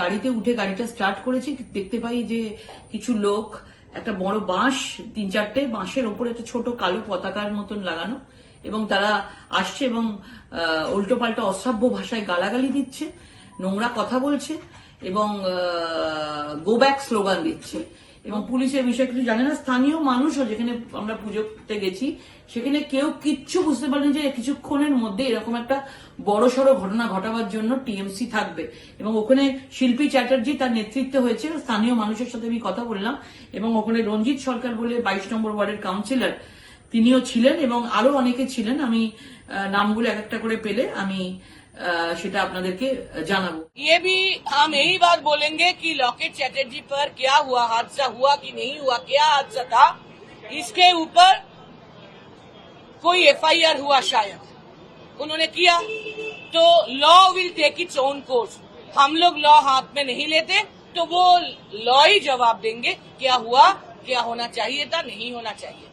গাড়িতে উঠে গাড়িটা স্টার্ট করেছি, দেখতে পাই যে কিছু লোক, একটা বড় বাঁশ, তিন চারটে বাঁশের ওপরে একটা ছোট কালো পতাকার মতন লাগানো এবং তারা আসছে এবং উল্টো পাল্টা অসভ্য ভাষায় গালাগালি দিচ্ছে, নোংরা কথা বলছে এবং গো ব্যাক স্লোগান দিচ্ছে। এবং পুলিশের বিষয়ে কিছু জানে না। স্থানীয় মানুষও যেখানে আমরা পুজো করতে গেছি, সেখানে কেউ কিচ্ছু বুঝতে পারেনি যে কিছুক্ষণের মধ্যে এরকম একটা বড় সড়ো ঘটনা ঘটাবার জন্য টিএমসি থাকবে। এবং ওখানে শিল্পী চ্যাটার্জি তার নেতৃত্ব হয়েছে। স্থানীয় মানুষের সাথে আমি কথা বললাম এবং ওখানে রঞ্জিত সরকার বলে বাইশ নম্বর ওয়ার্ডের কাউন্সিলর তিনিও ছিলেন এবং আরো অনেকে ছিলেন আমি আহ, নামগুলো এক একটা করে পেলে আমি আহ, সেটা আপনাদেরকে জানাবো ये भी हम यही बात बोलेंगे कि लॉकेट चैटर्जी पर क्या हुआ हादसा हुआ कि नहीं हुआ क्या हादसा था इसके ऊपर कोई एफआईआर हुआ शायद उन्होंने किया तो law will take its own course हम लोग लॉ हाथ में नहीं लेते तो वो लॉ ही जवाब देंगे क्या हुआ क्या होना चाहिए था नहीं होना चाहिए